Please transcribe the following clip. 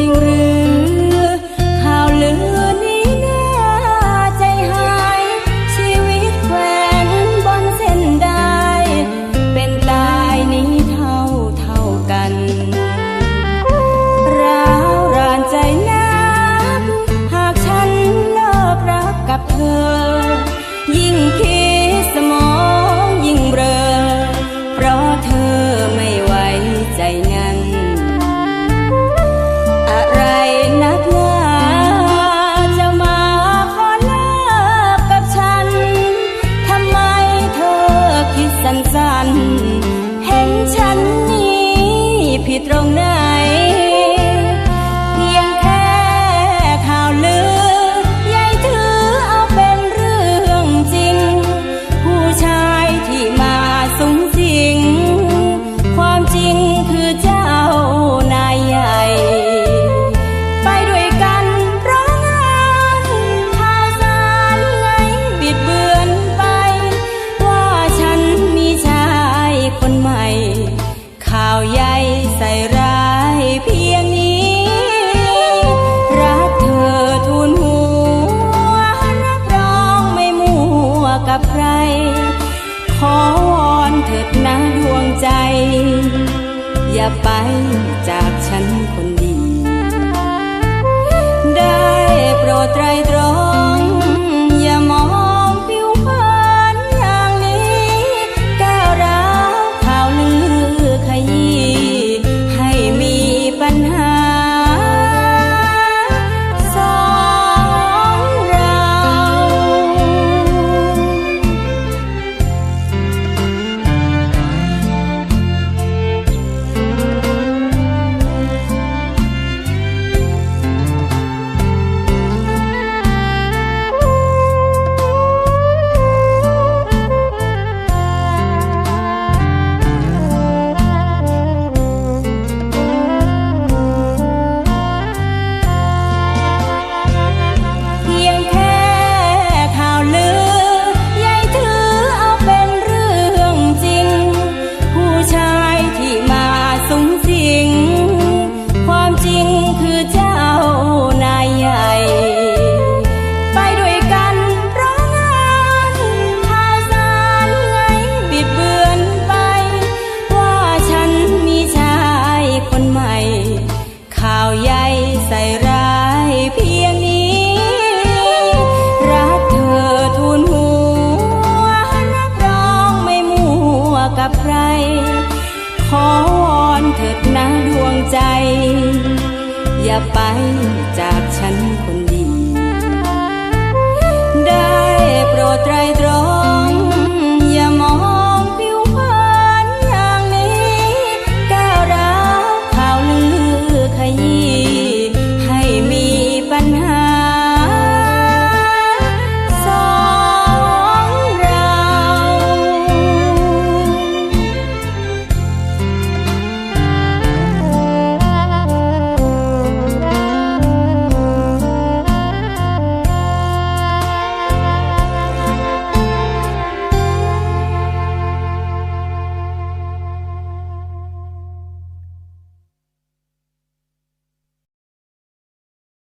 จริงหรือข่าวลือนี้น่าใจหาย ชีวิตแขวนบนเส้นได้ เป็นตายนี้เท่าเท่ากันร้าวรานใจนักหากฉันเลิกรักกับเธอ ยิ่งคิด danzar. ับใคร ขอวอนเถิดนะดวงใจ อย่าไปจากฉันคนดี ได้โปรดไตรตร ขอวอนเถิดนะดวงใจ อย่าไปจากฉันคนดี ได้โปรดไตรตรอง อย่ามอง